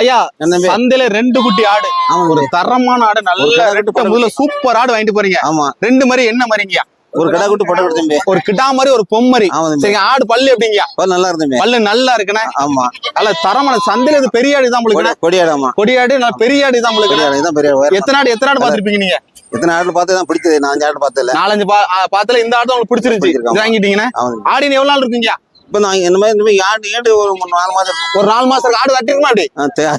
ஐயா? சந்தையில ரெண்டு குட்டி ஆடு. ஒரு. தரமான ஆடு நல்ல கடை முதல்ல சூப்பர் ஆடு வாங்கிட்டு போறீங்க. ஆமா. ரெண்டு மாதிரி என்ன மாதிரிங்கயா ஒரு கடை குட்டி போட்டு கொடுத்தம்பி ஒரு கிட்டா மாதிரி ஒரு பொம்மரி சரிங்க ஆடு பல்லு எப்படிங்கயா பல் நல்லா இருந்தம்பி பல்லு நல்லா இருக்குண்ணே. ஆமா. நல்ல தரமான சந்தையில இது பெரிய ஆடு தான் உங்களுக்கு? கொடியாடு ஆமா. கொடியாடு நல்ல பெரிய ஆடு தான் உங்களுக்கு? பெரிய. எத்தனை ஆடு எத்தனை ஆடு பாத்திருப்பீங்க நீங்க? எத்தனை ஆடு பார்த்து தான் பிடிச்சது. நான் அஞ்சு ஆடு பார்த்ததில்ல. நாலஞ்சு பா ஆ, பாத்துல இந்த ஆடு உங்களுக்கு இது வாங்கிட்டீங்கன்னா. ஆடின்னு எவ்வளவு நாள் இருக்குங்க? இப்ப நான் இந்த மாதிரி இந்த மாதிரி ஆடு ஏடு ஒரு நாலு இருக்கும். ஒரு நாலு மாசம் ஆடு கட்டிருக்குமா அப்படி?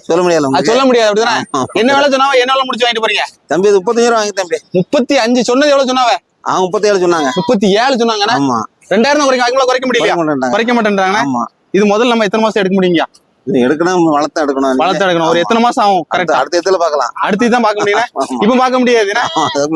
சொல்ல முடியல அது. சொல்ல முடியாது அப்படிதானே. என்ன வேலை சொன்னாவ? என்ன வேலை முடிச்சு வாங்கிட்டு போறீங்க? தம்பி இது முப்பத்தஞ்சு வாங்கி தம்பி. முப்பத்தி அஞ்சு சொன்னது எவ்வளவு சொன்னாவ? அவங்க முப்பத்தி ஏழு சொன்னாங்க. முப்பத்தி ஏழு சொன்னாங்கன்னா ஆமா. ரெண்டாயிரம் குறைக்க அதுக்குள்ள குறைக்க முடியல குறைக்க மாட்டேன்றாங்க இது முதல்ல நம்ம எத்தனை மாசம் எடுக்க முடியுங்க? இது எடுக்கணும் வளர்த்து எடுக்கணும். வளர்த்து எடுக்கணும். ஒரு. எத்தனை மாசம் ஆகும்? கரெக்டா அடுத்த இடத்துல பார்க்கலாம். அடுத்து தான் பார்க்க முடியல. இப்ப பார்க்க முடியாது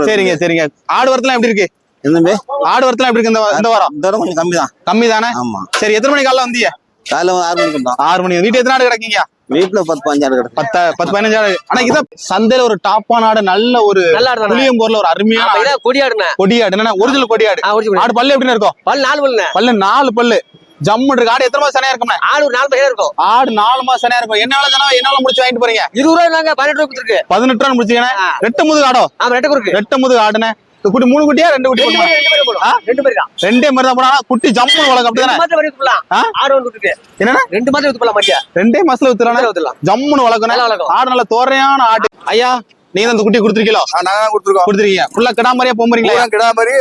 சரிங்க சரிங்க. ஆடு வரத்துல எப்படி இருக்கு? என்ன தம்பி ஆடு வரத்துல எப்படி இருக்கு? இந்த வாரம்? இந்த இடம் கொஞ்சம் கம்மி தான் கம்மி தானே ஆமா. சரி எத்தனை மணி காலைல வந்தீங்க? காலைல ஆறு மணிக்கு ஆறு மணி வீட்டு எத்தனை ஆடு கிடக்கீங்க? வீட்டுல பத்து பஞ்சு ஆடு கிடக்கு. பத்த பத்து பதினஞ்சு ஆடு. ஆனா இதான் சந்தையில ஒரு டாப்பான ஆடு நல்ல ஒரு இருந்தா புளியம்பூர்ல ஒரு அருமையான கொடியாடுண்ணே கொடியாடு என்னன்னா ஒரிஜினல் கொடியாடு ஆடு. பல்லு எப்படின்னு இருக்கும்? பல் நாலு பல்லுண்ணே. பல்லு நாலு பல்லு. ஜம்மு இருக்கு. ஆடு எத்தனை மாசம் சனையா இருக்கும்ண்ணே? ஆடு ஒரு நாலு பையன் இருக்கும். ஆடு நாலு மாசம் சனையா இருக்கும். என்ன வேலை சொன்னா என்ன முடிச்சு வாங்கிட்டு போறீங்க? இருபது ரூபா நாங்க பதினெட்டு ரூபா கொடுத்துருக்கு. பதினெட்டு ரூபா முடிச்சீங்கன்னா. ரெட்டு முதுகு ஆடோ? ஆமா குறுக்கு ரெட்ட முதுகு ஆடுனே குட்டி மூணு குட்டியா ரெண்டு குட்டி ரெண்டு? பேரும் ரெண்டு பேரும் போடும்? ரெண்டு பேரும் தான் ரெண்டே மாதிரி தான் போனா குட்டி ஜம்மு வளர்க்க ரெண்டு அப்படிதானே? மாசம் வரைக்கும் வித்துக்கலாம் ஆ? ஆடு ஒன்று விட்டுருக்கு என்னன்னா? ரெண்டு மாசம் வித்துக்கலாம் மத்தியா ரெண்டே மாசத்துல வித்துறானே வித்துலாம் ஜம்முன்னு வளர்க்கணும். நல்லா வளர்க்கும். ஆடு நல்ல தோரையான ஆடு. ஐயா நீங்க இந்த குட்டி கொடுத்துருக்கீங்களோ? நாங்க கொடுத்துருக்கோம். கொடுத்துருக்கீங்க. ஃபுல்லா கிடா மாதிரியா போம்புறீங்களா கிடா மாதிரி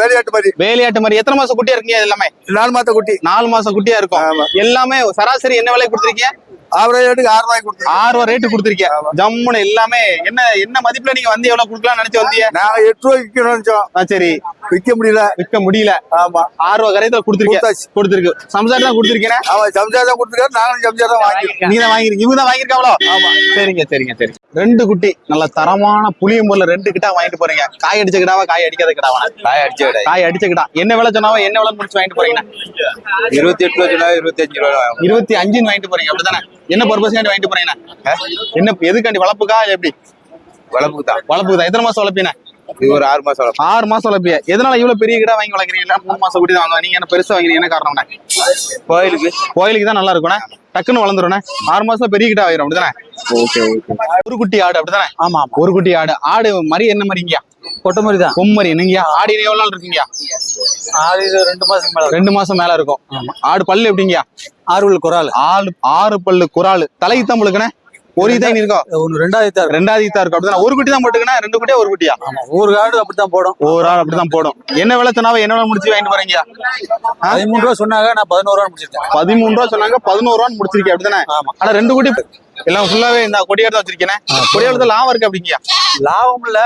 வேலையாட்டு மாதிரி. வேலையாட்டு மாதிரி. எத்தனை மாசம் குட்டியா இருக்கீங்க எல்லாமே? நாலு மாத்த குட்டி. நாலு மாசம் குட்டியா இருக்கும். எல்லாமே சராசரி என்ன விலை கொடுத்துருக்கீங்க? ஆவரேஜ் ரேட்டுக்கு ஆறு ரூபாய்க்கு கொடுத்துருக்கோம் ஆறு ரூபா ரேட்டு கொடுத்துருக்கீங்க ஜம்முன்னு எல்லாமே என்ன என்ன மதிப்புல நீங்க வந்து எவ்வளவு கொடுக்கலாம்னு நினைச்சு வந்தீங்க நாங்க எட்டு ரூபாய்க்கு விற்கணும்னு நினைச்சோம் சரி. விற்க முடியல. விற்க முடியல. ஆமா. ஆறு ரூபா கரையத்துல கொடுத்தாச்சு. கொடுத்துருக்கு. சம்சாரம் தான் கொடுத்துருக்கேன்? அவன் சம்சாரம் தான் கொடுத்துருக்காரு. நாங்களும் சம்சாரம் தான் வாங்கிருக்கோம் நீங்க தான் வாங்கிருக்கீங்க இவங்க தான் வாங்கிருக்காங்களோ ஆமா. சரிங்க சரிங்க சரி. ரெண்டு குட்டி நல்ல தரமான புளியம்பூர்ல ரெண்டு கிட்டா வாங்கிட்டு போறீங்க. காய் அடிச்ச கிடாவா காய் அடிக்காத கிடாவா? காய் அடிச்ச விட காய் அடிச்ச கிடா. என்ன விலை சொன்னாவோ என்ன விலை முடிச்சு வாங்கிட்டு போறீங்க? இருபத்தி எட்டு ரூபா இருபத்தி அஞ்சு ரூபா. இருபத்தி அஞ்சுன்னு வாங்கிட்டு போறீங்க. அப்படிதானே என்ன பர்பஸ்க்காண்டி வாங்கிட்டு போறீங்க என்ன? எதுக்காண்டி வளர்ப்புக்கா? எப்படி? வளர்ப்புக்கு தான் வளர்ப்புக்கு தான் எத்தனை மாசம் வளர்ப்பீங்க இது ஒரு ஆறு மாசம் வளர்ப்பு. ஆறு மாசம் வளர்ப்பிய? எதனால இவ்வளவு பெரிய கிடா வாங்கி வளர்க்குறீங்க? மூணு மாசம் குட்டி தான் வாங்க நீங்க என்ன பெருசா வாங்குறீங்க? என்ன காரணம்னா கோயிலுக்கு கோயிலுக்கு. தான் நல்லா இருக்கும்ண்ணே டக்குன்னு வளர்ந்துருண்ணே ஆறு மாசம் பெரிய கிட்ட ஆயிரும் அப்படிதானே? Okay okay. ஒரு குட்டி ஆடு அப்படிதானே? ஆமா ஒரு குட்டி ஆடு. ஆடு மரி என்ன மாதிரிங்கயா கொட்டை மாதிரி தான். பொம்மரி நீங்க ஆடு இனி எவ்வளவு நாள் இருக்கீங்க ஆறு இது ரெண்டு மாசத்துக்கு மேல ரெண்டு மாசம் மேல இருக்கும். ஆடு பல்லு எப்படிங்கயா ஆறுவல் குறால். ஆளு ஆறு பல்லு குறாலு. தலைக்கு தான் முழுக்கண்ணே ஒரு இதான் இருக்கும் ஒன்று ஆறு ரெண்டாவது ஈத்தா இருக்கும் அப்படிதானே. ஒரு குட்டி தான் போட்டுக்கண்ணே ரெண்டு குட்டியா ஒரு குட்டியா? ஆமா ஒரு காடு அப்படித்தான் போடும். ஒரு ஆள் அப்படிதான் போடும். என்ன விலை சொன்னாவ? என்ன விலை முடிச்சு வாங்கிட்டு போறீங்க? பதிமூணு ரூபா சொன்னாங்க நான் பதினோரு ரூபா முடிச்சிருக்கேன். பதிமூணு ரூபா சொன்னாங்க பதினோரு ரூபான்னு முடிச்சிருக்கேன் அப்படிதானே ஆமா. ஆனா ரெண்டு குட்டி எல்லாம் ஃபுல்லாவே இந்த கொடியாடு தான் வச்சிருக்கேன். கொடியாடு லாபம் இருக்கு அப்படிங்கயா? லாபம் இல்ல.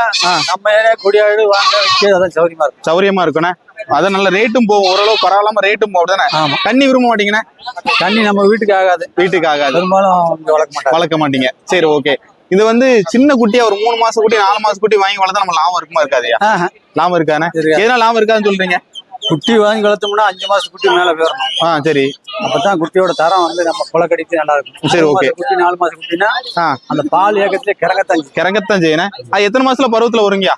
நம்ம ஏரியா கொடியாடு வாங்க அதான் சௌரியமா இருக்கும். சௌரியமா இருக்குண்ணே அது நல்ல ரேட்டும் போகும். ஓரளவு பரவாயில்லாம ரேட்டும் போகும். ஆமா. தண்ணி விரும்ப மாட்டீங்கண்ணே? தண்ணி நம்ம வீட்டுக்கு ஆகாது. வீட்டுக்கு ஆகாது. பெரும்பாலும் வளர்க்க மாட்டாங்க. வளர்க்க மாட்டீங்க. சரி ஓகே இது வந்து சின்ன குட்டியா ஒரு மூணு மாசம் குட்டி நாலு மாசம் குட்டி வாங்கி வளர்த்தா நம்ம லாபம் இருக்குமா இருக்காதுயா. லாபம் இருக்கானே. எதனா லாபம் இருக்காதுன்னு சொல்றீங்க? குட்டி வாங்கி வளர்த்தோம்னா அஞ்சு மாசம் குட்டி மேல போயிடணும். ஆ சரி. அப்பதான் குட்டியோட தரம் வந்து நம்ம குளக்கடித்து நல்லா இருக்கும். சரி. மாசம் குட்டி நாலு மாசம் குட்டினா அந்த பால் ஏக்கத்திலே கிறங்கத்தான் கிறங்கத்தான் செய்யணும் எத்தனை மாசத்துல பருவத்துல வருங்கயா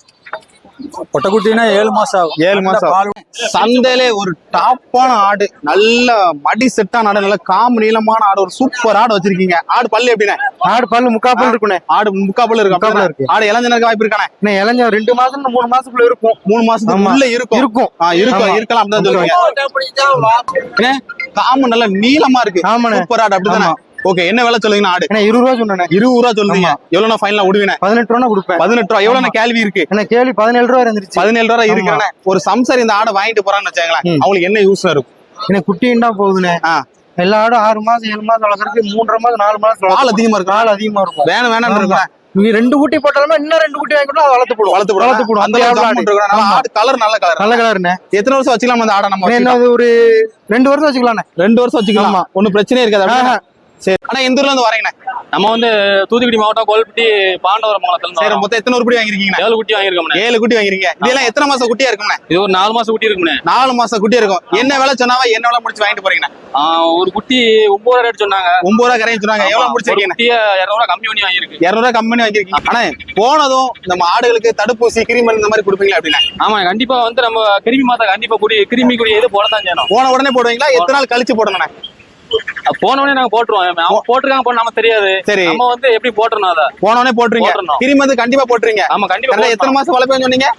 கொட்டை குட்டினா ஏழு மாசம் ஆகும். ஏழு மாசம் பால் சந்தையிலே ஒரு டாப்பான ஆடு நல்ல மடி செட்டான ஆடு நல்ல காம்பு நீளமான ஆடு ஒரு சூப்பர் ஆடு வச்சிருக்கீங்க. ஆடு பல்லு எப்படிண்ணே? ஆடு பல்லு முக்காப்பல் இருக்குண்ணே. ஆடு முக்கா பல்லு இருக்கு? முக்கா பல்லு? இருக்கு. ஆடு இளைஞனுக்கு வாய்ப்பு இருக்கானே இன்னும் இளைஞ ரெண்டு மாசம் மூணு மாசத்துக்குள்ள இருக்கும். மூணு மாசத்துக்கு உள்ள இருக்கும். இருக்கும். இருக்கும். இருக்கலாம் அப்படிதான் சொல்லுவீங்க? காம்பு நல்ல நீளமா இருக்கு. ஆமாண்ணே. சூப்பர் ஆடு அப்படிதானே? ஓகே என்ன விலை சொல்லுங்க ஆடு? இருபது ரூபா சொன்னேன். இருபது ரூபா சொல்றீங்க எவ்வளவு ஃபைனலா விடுவீங்க பதினெட்டு ரூபா கொடுப்பேன். பதினெட்டு ரூபா. எவ்வளவு கேள்வி இருக்கு? என்ன கேள்வி பதினேழு ரூபா இருந்துருச்சு. பதினேழு ரூபா இருக்கிறேன். ஒரு சம்சாரி இந்த ஆடை வாங்கிட்டு போறான்னு வச்சாங்களேன். அவங்களுக்கு என்ன யூஸ் இருக்கும்? எனக்கு குட்டின்னா போகுதுண்ணே. எல்லா ஆடும் ஆறு மாசம் ஏழு மாசம் வளர்க்கறதுக்கு மூன்றரை மாசம் நாலு மாசம் பால் அதிகமா இருக்கும். கால் அதிகமா இருக்கும். வேணும் வேணாம்னு இருக்கேன் நீ ரெண்டு குட்டி போட்டாலுமே இன்னும் ரெண்டு குட்டி வாங்கி அதை வளர்த்து போடும். வளர்த்து போடும். வளர்த்து போடும். அந்த. ஆடு. கலர் நல்ல கலர் நல்ல கலர்ண்ணே எத்தனை வருஷம் வச்சுக்கலாம் அந்த ஆடை நம்ம என்ன வச்சுக்கலாம்? ஒரு ரெண்டு வருஷம் வச்சுக்கலாண்ணே. ரெண்டு வருஷம் வச்சுக்கலாம். ஆமா. ஒண்ணும் பிரச்சனையே இருக்காது? சரி. ஆனா எந்த ஊர்ல இருந்து வரீங்கண்ணே நம்ம வந்து தூத்துக்குடி மாவட்டம் கோல்பட்டி பாண்டவரம் மாவட்டத்துல சரி மொத்தம் எத்தனை உருப்படி வாங்கிருக்கீங்க ஏழு குட்டி வாங்கியிருக்கோம்ண்ணே. ஏழு குட்டி வாங்கிருக்கீங்க இதெல்லாம் எத்தனை மாசம் குட்டியா இருக்கும்ண்ணே? இது ஒரு நாலு மாசம் குட்டி இருக்கும்ண்ணே. நாலு மாசம் குட்டி இருக்கும். என்ன விலை சொன்னாவா என்ன விலை முடிச்சு வாங்கிட்டு போறீங்கண்ணே? ஒரு குட்டி ஒன்பது ரூபா ரேட் சொன்னாங்க. ஒன்பது ரூபா கரையும் சொன்னாங்க. எவ்வளவு முடிச்சிருக்கீங்க இரநூறுவா கம்மி பண்ணி வாங்கியிருக்கு. இருநூறுவா கம்பெனி வாங்கிருக்கீங்க ஆனா போனதும் நம்ம ஆடுகளுக்கு தடுப்பூசி கிருமி இந்த மாதிரி கொடுப்பீங்களா அப்படின்னா ஆமா கண்டிப்பா வந்து நம்ம கிருமி மாதம் கண்டிப்பா குடி கிருமி குடி இது போடத்தான் செய்யணும். போன உடனே போடுவீங்களா? எத்தனை நாள் கழிச்சு போடணும்ண்ணே? அது போனவனே நாங்க போட்டுருவோம். அவன் போட்டிருக்காங்க போன நம்ம தெரியாது. சரி. நம்ம வந்து எப்படி போட்டுறணும் அதை? போனோடனே போட்டுருங்க. கிரி மருந்து கண்டிப்பா போட்டுருங்க. ஆமா கண்டிப்பா எத்தனை. மாசம் வளர்ப்பீங்கன்னு சொன்னீங்க?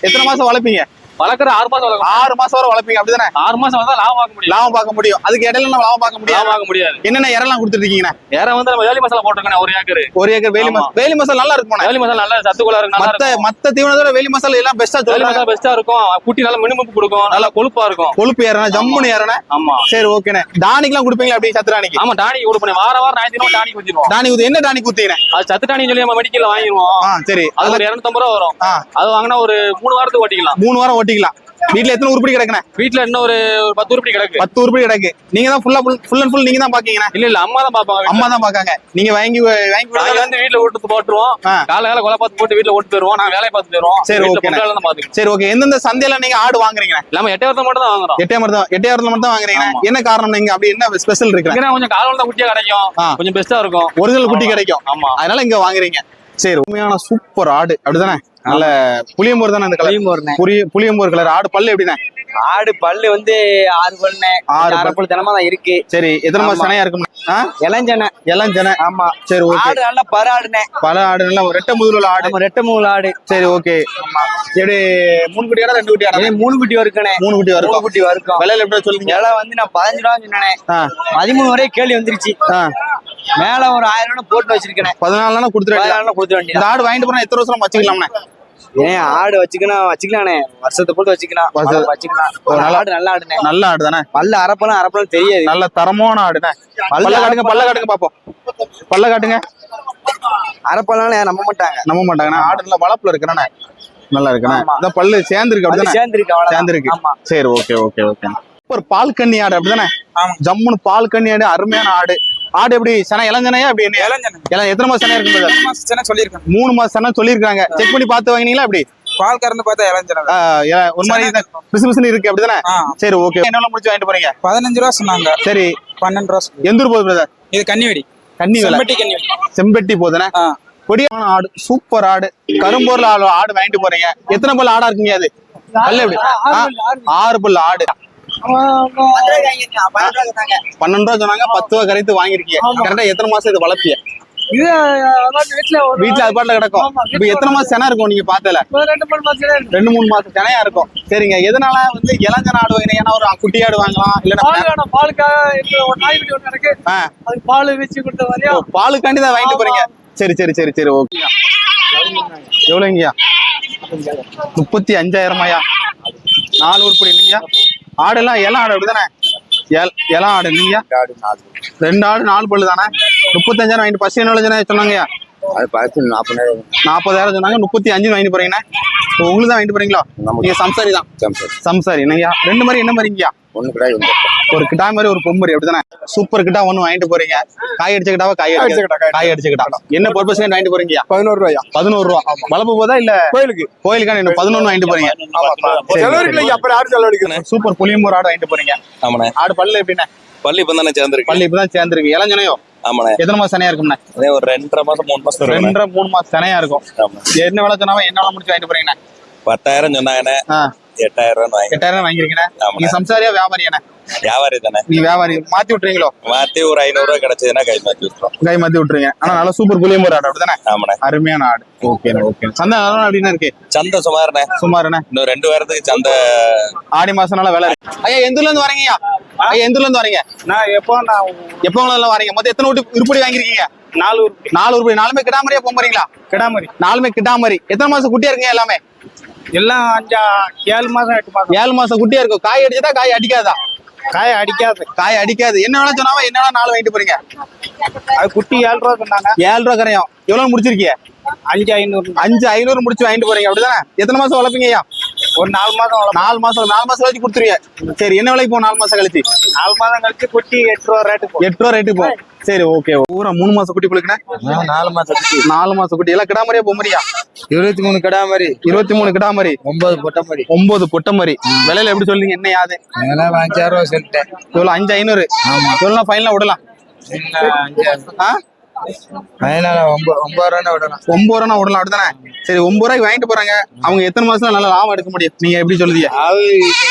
எத்தனை மாசம் வளர்ப்பீங்க? வளர்க்குற ஆறு மாசம் ஆறு மாசம் வரை வளர்ப்பீங்க அப்படிதானே? ஆறு மாசம் வந்தா லாபம் பார்க்க முடியும். லாபம் பார்க்க முடியும். அதுக்கு இடையில நம்ம லாபம் பார்க்க முடியாது. லாபம் பார்க்க முடியாது. என்னென்ன இறலாம் கொடுத்துட்டு இருக்கீங்கண்ணா? வேற வந்து நம்ம வேலி மசாலா போட்டிருக்கேன் ஒரு ஏக்கர். ஒரு ஏக்கர் வேலி வேலி மசாலா நல்லா இருக்குமா வேலி மசாலா நல்லா சத்துக்குள்ள இருக்கு நல்லா மத்த இருக்கும். மத்த தீவனத்தோட வேலி மசாலா எல்லாம் பெஸ்டா வேலி மசாலா பெஸ்டா இருக்கும். குட்டி நல்லா மினுமுப்பு கொடுக்கும் நல்லா கொழுப்பா இருக்கும். கொழுப்பு ஏறணும் ஜம்முன்னு ஏறணும். ஆமா. சரி ஓகேண்ணே. டானிக்லாம் கொடுப்பீங்களா அப்படி சத்துராணிக்கு ஆமா டானிக் கொடுப்பேன் வார வாரம் ஞாயிற்று டானிக் ஊத்திடுவோம். டானிக் ஊத்து என்ன டானிக் ஊத்தீங்க அது சத்து டானிக் சொல்லி நம்ம மெடிக்கல்ல வாங்கிடுவோம். சரி. அது ஒரு இருநூத்தம்பது ரூபா வரும். அது வாங்கினா ஒரு மூணு வாரத்துக்கு ஓட்டிக்கலாம். மூணு வாரம் ஓட்டிக்கலாம் வீட்ல எத்தனை உருப்படி கிடக்குண்ணே? வீட்டுல இன்னும் ஒரு பத்து உருப்படி கிடக்கு. பத்து உருப்படி கிடக்கு. நீங்க தான் ஃபுல்லா ஃபுல் அண்ட் ஃபுல் நீங்க தான் பாக்கீங்கண்ணே? இல்ல இல்ல அம்மா தான் பாப்பாங்க அம்மா தான் பாக்காங்க. நீங்க வாங்கி வாங்கி வந்து வீட்டுல ஓட்டு போட்டுருவோம். காலை காலை கொலை பார்த்து போட்டு வீட்டுல ஓட்டு போயிருவோம் நாங்க வேலையை பார்த்து போயிருவோம் சரி, வீட்டுல பாத்துக்கணும் சரி ஓகே. எந்தெந்த சந்தையில நீங்க ஆடு வாங்குறீங்க இல்லாம எட்டாயிரத்தை மட்டும் தான் வாங்குறோம். எட்டையாமரம் தான் எட்டையாமரத்துல மட்டும் தான் வாங்குறீங்க. என்ன காரணம் நீங்க? அப்படி என்ன ஸ்பெஷல் இருக்கு கொஞ்சம் காலம் தான் குட்டியா கிடைக்கும். கொஞ்சம் பெஸ்டா இருக்கும். ஒரிஜினல் குட்டி கிடைக்கும். ஆமா. அதனால இங்க வாங்குறீங்க. சரி உண்மையான சூப்பர் ஆடு. அப்படிதானே? நல்ல புளியம்பூர் தானே இந்த கலர் புளியம்பூர்ண்ணே புளிய புளியம்பூர் கலர் ஆடு பல்லு எப்படிண்ணே? ஆடு பல்லு வந்து ஆறு பல்லுண்ணே. ஆறு. அரை பல்லு தினமா தான் இருக்கு. சரி எத்தனை மாசம். சனையா இருக்கும்? இளஞ்சனை. ஜன ஆமா. சரி ஓகே. ஆடு நல்லா பராடுனே பல ஆடு நல்ல ரெட்டை உள்ள ஆடு. ரெட்டை மூணு ஆடு. சரி ஓகே. எப்படி மூணு குட்டி ஆடா ரெண்டு குட்டி ஆடா மூணு குட்டி வருக்கணே மூணு குட்டி வரும் குட்டி வறுக்கும் விலையில எப்படி சொல்லுங்க? விலை வந்து நான் பதினஞ்சு ரூபா சொன்னேனே பதிமூணு வரையும் கேள்வி வந்துருச்சு. மேல ஒரு ஆயிரம் ரூபாய் போட்டு வச்சிருக்கேன். பதினாலு கொடுத்துருவேன் பதினாறு கொடுத்து வேண்டியது? இந்த ஆடு வாங்கிட்டு போனா எத்தனை வருஷம் வச்சுக்கலாம்ண்ணே? ஏன் ஆடு வச்சுக்கணும் வச்சுக்கலானே. வருஷத்தை போட்டு வச்சுக்கலாம். வச்சுக்கலாம் ஆடு நல்ல ஆடுனே. நல்ல ஆடு தானே பல்லு அரப்பலாம் அரப்பலாம் தெரியாது. நல்ல தரமான ஆடுண்ணே பல்ல காட்டுங்க பல்ல காட்டுங்க பாப்போம். பல்ல காட்டுங்க. அரப்பலாம் நம்ப மாட்டாங்க. நம்ப மாட்டாங்கண்ணே ஆடு நல்ல வளப்புல இருக்கிறானே நல்லா இருக்குண்ணே. இந்த பல்லு சேர்ந்துருக்கு அப்படிதானே? சேர்ந்துருக்கு சேர்ந்துருக்கு. சரி ஓகே ஓகே ஓகே. ஒரு பால் கண்ணி ஆடு அப்படிதானே? ஜம்முன்னு பால் கண்ணி ஆடு அருமையான ஆடு. ஆடு எப்படி சன இளஞ்சனையா என்ன? இளம் எத்தனை மாசம் சனையா இருக்கும் brother? சொல்லியிருக்கேன் மூணு மாசம் சனை சொல்லியிருக்காங்க. செக் பண்ணி பார்த்து வாங்கினீங்களா அப்படி பால் கறந்து பார்த்தா இளஞ்சன ஒரு மாதிரி பிசு பிசுன்னு இருக்கு அப்படிதானே. சரி ஓகே என்ன முடிச்சு வாங்கிட்டு போறீங்க? பதினஞ்சு ரூபா சொன்னாங்க. சரி. பன்னெண்டு ரூபா. எந்த ஊர் போகுது பிரதர் இது கன்னிவெடி. கன்னி செம்பட்டி கன்னிவெடி செம்பட்டி போதுனே. கொடியான ஆடு சூப்பர் ஆடு. கரும்பூர்ல ஆடு ஆடு வாங்கிட்டு போறீங்க. எத்தனை பல் ஆடா இருக்குங்க அது? எப்படி? ஆறு பல் ஆடு. பன்னெண்டு ரூபா சொன்னாங்க பத்து ரூபா கரைத்து வாங்கிருக்கீங்க கரெக்டா எத்தனை மாசம் இது வளர்ப்பிய? இது வீட்டுல அது பாட்டுல கிடக்கும். இப்ப எத்தனை மாசம் சென இருக்கும் நீங்க பார்த்தல ரெண்டு மூணு மாசம் செனையா இருக்கும். சரிங்க. எதனால வந்து இளஞ்சன ஆடு வாங்கினீங்க ஏன்னா ஒரு குட்டி ஆடு வாங்கலாம் வேணும். பாலுக்காக பால் வச்சு கொடுத்த பாலுக்காண்டி தான் வாங்கிட்டு போறீங்க. சரி சரி சரி சரி ஓகே. எவ்வளோங்கய்யா? முப்பத்தி அஞ்சாயிரமாயா நாலு உருப்படி இல்லைங்கய்யா? ஆடெல்லாம் இளம் ஆடு அப்படிதானே? எல் இளம் ஆடு இல்லைங்கய்யா ரெண்டு ஆடு நாலு. பல்லு தானே? முப்பத்தஞ்சாயிரம் வாங்கிட்டு பஸ் என்ன சொன்னாங்கய்யா அது பார்த்து நாற்பதாயிரம் நாற்பதாயிரம் சொன்னாங்க முப்பத்தி அஞ்சு வாங்கிட்டு போறீங்கண்ணே. உங்களுக்கு தான் வாங்கிட்டு போறீங்களா? நீங்க சம்சாரி தான். சம்சாரி. என்னங்கய்யா ரெண்டு மாதிரி என்ன மாதிரிங்கய்யா? ஒன்று கிடையாது. ஒரு கிட்டா மாதிரி ஒரு பொம்பரி அப்படிதானே? சூப்பர் கிட்டா ஒண்ணு வாங்கிட்டு போறீங்க. காய் அடிச்ச கிட்டாவா காய் அடிச்ச காய் அடிச்ச கிட்டா. என்ன பர்பஸ் வாங்கிட்டு போறீங்க? பதினோரு ரூபாயா? பதினோரு ரூபா. வளர்ப்பு போதா இல்ல? கோயிலுக்கு. கோயிலுக்கான இன்னும் பதினொன்னு வாங்கிட்டு போறீங்க? சூப்பர் புளியம்பூர் ஆடு வாங்கிட்டு போறீங்க. ஆமாண்ணே. ஆடு பல்லு எப்படிண்ணே? பள்ளி இப்போ தானே சேர்ந்துருக்கு. பல்லு இப்பதான் சேர்ந்துருக்கு. இளஞ்சனையோ ஆமாண்ணே. எத்தனை மாசம் சனையா இருக்கும்ண்ணே? அதே ஒரு ரெண்டரை மாசம் மூணு மாசம். ரெண்டரை மூணு மாசம் சனையா இருக்கும். என்ன வேலை சொன்னாவோ என்ன வேலை முடிச்சு வாங்கிட்டு போறீங்கண்ணே? பத்தாயிரம் சொன்னாங்கண்ணே. எட்டாயிரம் ரூபாய் எட்டாயிரம் வாங்கிருக்கீங்க. நீங்க சம்சாரியா வியாபாரியாண்ணே? வியாபாரி தானே. நீ வியாபாரி மாத்தி விட்டுறீங்களோ மாத்தி ஒரு ஐநூறு ரூபாய் கிடைச்சதுன்னா கை மாத்தி விட்டுரும் கை மாத்தி விட்டுறீங்க ஆனா நல்ல சூப்பர் புளியம்பூர் ஆடு அப்படிதானே? ஆமாண்ணே. அருமையான ஆடு. ஓகே ஓகே சந்தை நல்லா அப்படின்னு இருக்கு? சந்தை சுமார்ண்ணே. சுமாருண்ணே. இன்னும் ரெண்டு வாரத்துக்கு சந்தை ஆடி மாசம்னால வேலை இருக்கு. ஐயா எந்த ஊர்ல இருந்து வரீங்கய்யா ஐயா? எந்த ஊர்ல இருந்து வரீங்க? நான் எப்போ நான் எப்போ எல்லாம் வரீங்க? மொத்தம் எத்தனை உருப்படி உருப்படி வாங்கிருக்கீங்க நாலு உருப்படி நாலு உருப்படி நாலுமே கிடாமரியா போக போறீங்களா? கிடாமரி நாலுமே கிடாமரி எத்தனை மாசம் குட்டியா இருக்குங்க எல்லாமே? எல்லாம் அஞ்சா ஏழு மாசம் எட்டு மாசம். ஏழு மாசம் குட்டியா இருக்கும். காய் அடிச்சதா காய் அடிக்காதா? காய அடிக்காது. காய் அடிக்காது. என்ன வேணா சொன்னாவோ? என்ன வேணா நாலு வாங்கிட்டு போறீங்க. அது குட்டி ஏழு ரூபா சொன்னாங்க. ஏழு ரூபா கரையும். எவ்வளவு முடிச்சிருக்கீங்க அஞ்சு ஐநூறு. அஞ்சு ஐநூறு முடிச்சு வாங்கிட்டு போறீங்க. அப்படிதானே? எத்தனை மாசம் வளர்ப்பீங்க ஐயா? ஒரு நாலு மாசம். நாலு மாசம் நாலு மாசம் கழிச்சு கொடுத்துருவீங்க சரி என்ன விலைக்கு போகும் நாலு மாசம் கழிச்சு? நாலு மாதம் கழிச்சு குட்டி எட்டு ரூபா ரேட்டு எட்டு ரூபா ரேட்டு போகும். சரி ஓகே ஊரா மூணு மாசம் குட்டி குளிக்கணும் நாலு மாசம் குட்டி. நாலு மாசம் குட்டி. எல்லாம் கிடாமரியா பொம்மரியா இருபத்தி மூணு கிடாமரி இருபத்தி மூணு கிடாமரி ஒன்பது பொட்டை மாதிரி ஒன்பது பொட்டமரி. விலையில எப்படி சொல்றீங்க என்ன யாது? அதெல்லாம் அஞ்சாயிரம் ரூபா சொல்லிட்டேன் இவ்வளவு அஞ்சு ஐநூறு. இவ்வளவு ஃபைனலா விடலாம். ஒன்பது ரூபா விடணும் ஒன்பது ரூபா விடலாம் அப்படிதானே சரி ஒன்பது ரூபாய்க்கு வாங்கிட்டு போறாங்க. அவங்க எத்தனை மாசம் நல்ல லாபம் எடுக்க முடியும்? நீங்க எப்படி சொல்லுதீங்க?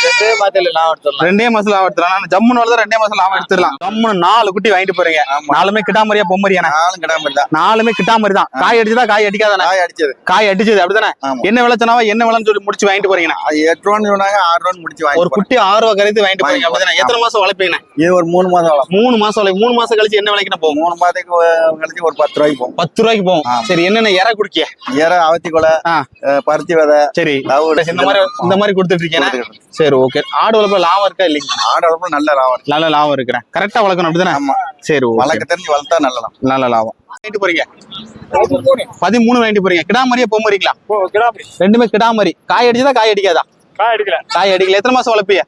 ரெண்டே எடுத்துடலாம். மாசம் லாபம் எடுத்துடலாம். ஜம்முன்னு வரதான் ரெண்டே மாசம் லாபம் எடுத்துடலாம். ஜம்முன்னு நாலு குட்டி வாங்கிட்டு போறீங்க. நாலுமே கிட்டாமரியா பொம்மரியானே நாளும் கிடாம இல்ல நாலுமே கிட்டாமரி தான் காய் அடிச்சதா காய் அடிக்காதானே? காய் அடிச்சது. காய் அடிச்சது அப்படிதானே. என்ன விளைச்சனாவா என்ன விளைன்னு சொல்லி முடிச்சு வாங்கிட்டு போறீங்கண்ணா? அது எட்டு ரூபான்னு சொன்னாங்க ஆறு ரூபான்னு முடிச்சு ஒரு குட்டி ஆறு ரூபா கரைத்து வாங்கிட்டு போறீங்க அப்படிதானே எத்தனை மாசம் வளர்ப்பீங்க இது ஒரு மூணு மாசம் மூணு மாசம் மூணு மாசம் கழிச்சு என்ன போகும்? மூணு மாதத்துக்கு கழிச்சு ஒரு பத்து ரூபாய்க்கு போகும். பத்து ரூபாய்க்கு போகும். சரி என்னென்ன இற குடிக்க? ஏற அவத்தி கொலை பருத்தி விதை சரி. இந்த மாதிரி இந்த மாதிரி கொடுத்துட்டு இருக்கீங்க சரி ஓகே ஆடு வளர்ப்பு லாபம் இருக்கா இல்லைங்க ஆடு வளர்ப்பு நல்ல லாபம். நல்ல லாபம் இருக்கிறேன். கரெக்டா வளர்க்கணும் அப்படிதானே? ஆமா. சரி வளர்க்க தெரிஞ்சு வளர்த்தா நல்ல லாபம். நல்ல லாபம். வாங்கிட்டு போறீங்க? பதிமூணு வாங்கிட்டு போறீங்க. கிடாமரியா பொம்மரிங்களா ரெண்டுமே கிடாமரி காய் அடிச்சதா காய் அடிக்காதா? காய் அடிக்கல. காய் அடிக்கல. எத்தனை மாசம் வளர்ப்பீங்க?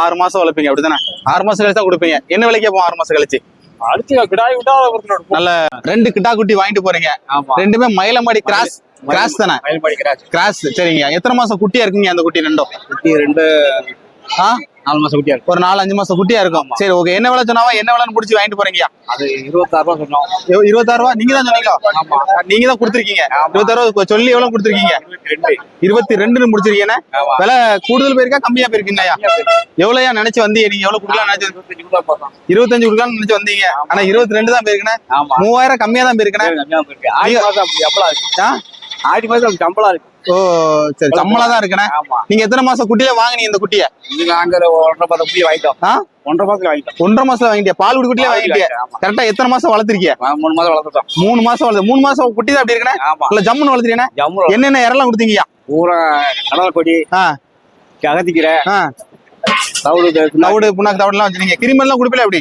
ஆறு மாசம் வளர்ப்பீங்க அப்படிதானே? ஆறு மாசம் கழிச்சு தான் கொடுப்பீங்க. என்ன விலைக்கு போகும் ஆறு மாசம் கழிச்சு? அடுத்து கிடாய் விட்டா நல்ல ரெண்டு கிட்டா குட்டி வாங்கிட்டு போறீங்க. ரெண்டுமே மயிலமாடி கிராஸ் கிராஸ் தானே? கிராஸ் சரிங்க. எத்தனை மாசம் குட்டியா இருக்குங்க அந்த குட்டி ரெண்டும்? குட்டி ரெண்டு ஆ? நாலு மாசம் குட்டியா இருக்கு ஒரு நாலு அஞ்சு மாசம் குட்டியா இருக்கும். சரி ஓகே. என்ன விலை சொன்னாவா? என்ன விலைன்னு பிடிச்சி வாங்கிட்டு போறீங்க? அது இருபத்தாறு ரூபா சொன்னோம். இருபத்தாறு ரூபா? நீங்க தான் சொன்னீங்களா? நீங்க தான் கொடுத்துருக்கீங்க. இருபத்தாறு ரூபா சொல்லி எவ்வளவு கொடுத்துருக்கீங்க? இருபத்தி ரெண்டுன்னு முடிச்சிருக்கீங்க விலை கூடுதல் போயிருக்கா கம்மியா போயிருக்கீங்கய்யா எவ்வளவுயா நினைச்சு வந்தீங்க நீங்க? எவ்வளவு கொடுக்கலாம் நினைச்சு இருபத்தஞ்சு கொடுக்கலாம் நினைச்சு வந்தீங்க. ஆனா இருபத்தி ரெண்டு தான் போயிருக்கேன் மூவாயிரம் கம்மியா தான் போயிருக்கேன் இருக்கு. ஆடி மாசம் சம்பளம் இருக்கு. மாசம் ஓ சரி சம்பளா தான் இருக்கேன் நீங்க எத்தனை மாசம் குட்டியில வாங்குனீங்க இந்த குட்டிய? நாங்க ஒரு ஒன்றரை மாதம் குட்டி வாங்கிட்டோம்? ஒன்றரை மாசத்துல வாங்கிட்டோம். ஒன்றரை மாசம் வாங்கிட்டியா? பால் குடி குட்டிலே வாங்கிட்டியா. கரெக்டா எத்தனை மாசம் வளர்த்திருக்கிய? மூணு மாசம் வளர்த்துட்டோம். மூணு மாசம் வளர்த்து மூணு மாசம் குட்டி தான் அப்படி இருக்கேன் இல்ல ஜம்முன்னு வளர்த்துறீங்க ஜம்மு என்னென்ன இறலாம் கொடுத்தீங்கய்யா? பூரா கடலை கொடி அகத்திக்கீரை தவிடு புண்ணாக்கு. வச்சிருக்கீங்க. கிரிமெல்லாம் எல்லாம் கொடுப்பீல அப்படி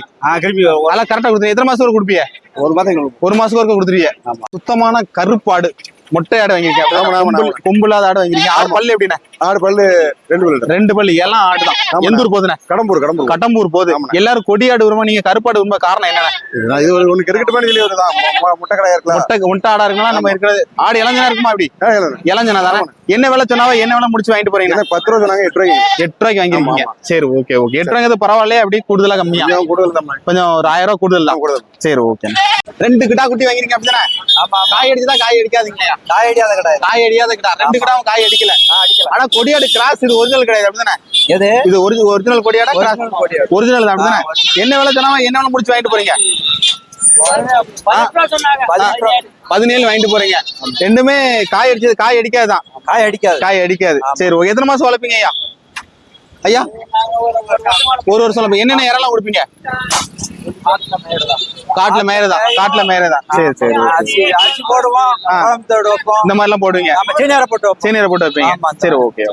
ஒரு- அதெல்லாம் கரெக்டா கொடுத்தீங்க. எத்தனை மாசம் வரை கொடுப்பீங்க ஒரு எங்களுக்கு ஒரு மாசம் வரைக்கும் கொடுத்துருவீங்க. சுத்தமான கருப்பாடு. மொட்டை ஆடு வாங்கியிருக்கேன். கொம்பு- கொம்புலாத ஆடு வாங்கிருக்கீங்க ஆடு பல்லு எப்படிண்ணே? ஆடு பல்லு ரெண்டு பல்லு ரெண்டு பல்லு. எல்லாம் ஆடுதான் எந்த ஊர் போகுதுண்ணே? கடம்பூர் கடம்பூர். கடம்பூர் போகுது. எல்லாரும் கொடியாடு விரும்ப நீங்க கருப்பாடு விரும்ப காரணம் இதுதான் இது ஒரு ஒண்ணு கிரிக்கெட் மாதிரி சொல்லி வருதான் முட்டை கடையா இருக்கலாம். முட்டை முட்டை ஆடா இருக்குன்னா நம்ம இருக்கிறது. ஆடு இளஞ்சனா இருக்குமா அப்படி. இளஞ்சனா. தானே? என்ன விலை சொன்னாவோ என்ன விலை முடிச்சு வாங்கிட்டு போறீங்க? என்ன பத்து ரூபா சொன்னாங்க எட்டு ரூபாய்க்கு எட்டு ரூபாய்க்கு வாங்கிருக்கீங்க சரி ஓகே ஓகே. எட்டு ரூபாய்க்கு பரவாயில்லையே அப்படி கூடுதலா கம்மியா? கொஞ்சம் கூடுதல் கொஞ்சம் ஒரு ஆயிரம் ரூபாய் கூடுதல் தான். சரி ஓகே ரெண்டு கிடா குட்டி வாங்கிருக்கீங்க அப்படிதானே? ஆமா காய் அடிச்சதா காய் அடிக்காதீங்க காய் அடியாத கடை காய் அடியாத கிடா. ரெண்டு கிடாவும் காய் அடிக்கல. ஆனா கொடியாடு கிராஸ் இது ஒரிஜினல் கிடையாது அப்படிதானே? எது? இது ஒரிஜினல் கொடியாடா கிராஸ். ஒரிஜினல் தான் அப்படிதானே? என்ன விலை சொன்னாவோ என்ன விலை முடிச்சு வாங்கிட்டு போறீங்க? பதினேழு வாங்கிட்டு போறீங்க. ரெண்டுமே காய் அடிச்சது காய் அடிக்காதுதான் காய் அடிக்காது. காய் அடிக்காது. சரி எத்தனை மாசம் வளர்ப்பீங்க ஐயா? ஐயா? ஒரு வருஷம் என்னென்ன இறலாம் கொடுப்பீங்க காட்டுல மேயறதா காட்டுல மேயறதா சரி சரி போடுவோம். இந்த மாதிரி எல்லாம் போடுவீங்க சீனியரை போட்டு சீனியரை போட்டு வைப்பீங்க. சரி ஓகே.